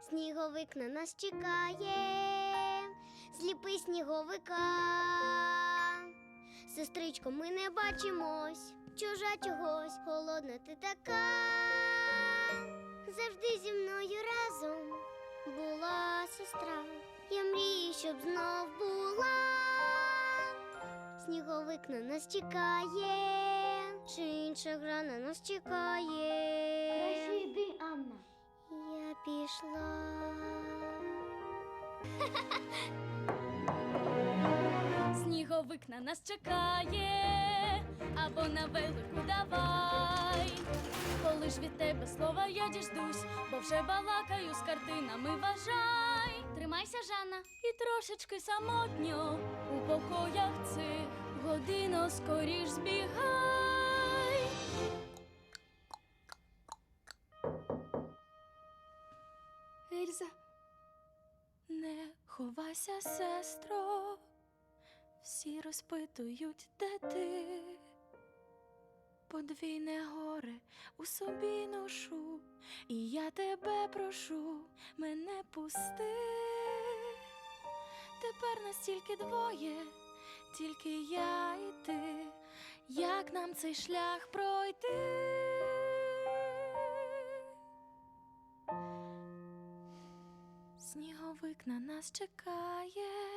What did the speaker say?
Сніговик на нас чекає, зліпи сніговика. Сестричко, ми не бачимось, чужа чогось, холодна ти така. Завжди зі мною разом була сестра. Я мрію, щоб знов була. Сніговик на нас чекає, чи інша гра на нас чекає. Краще йди, Анна. Пішла. Сніговик на нас чекає, або на велику давай. Коли ж від тебе слова я діждусь, бо вже балакаю з картинами вважай. Тримайся, Жанна, і трошечки самотньо у покоях цих годино скоріш збігай. Ельза, не ховайся, сестро. Всі розпитують, де ти. Подвійне горе у собі ношу, і я тебе прошу, мене пусти. Тепер нас тільки двоє, тільки я і ти. Як нам цей шлях пройти? Виклик нас чекає.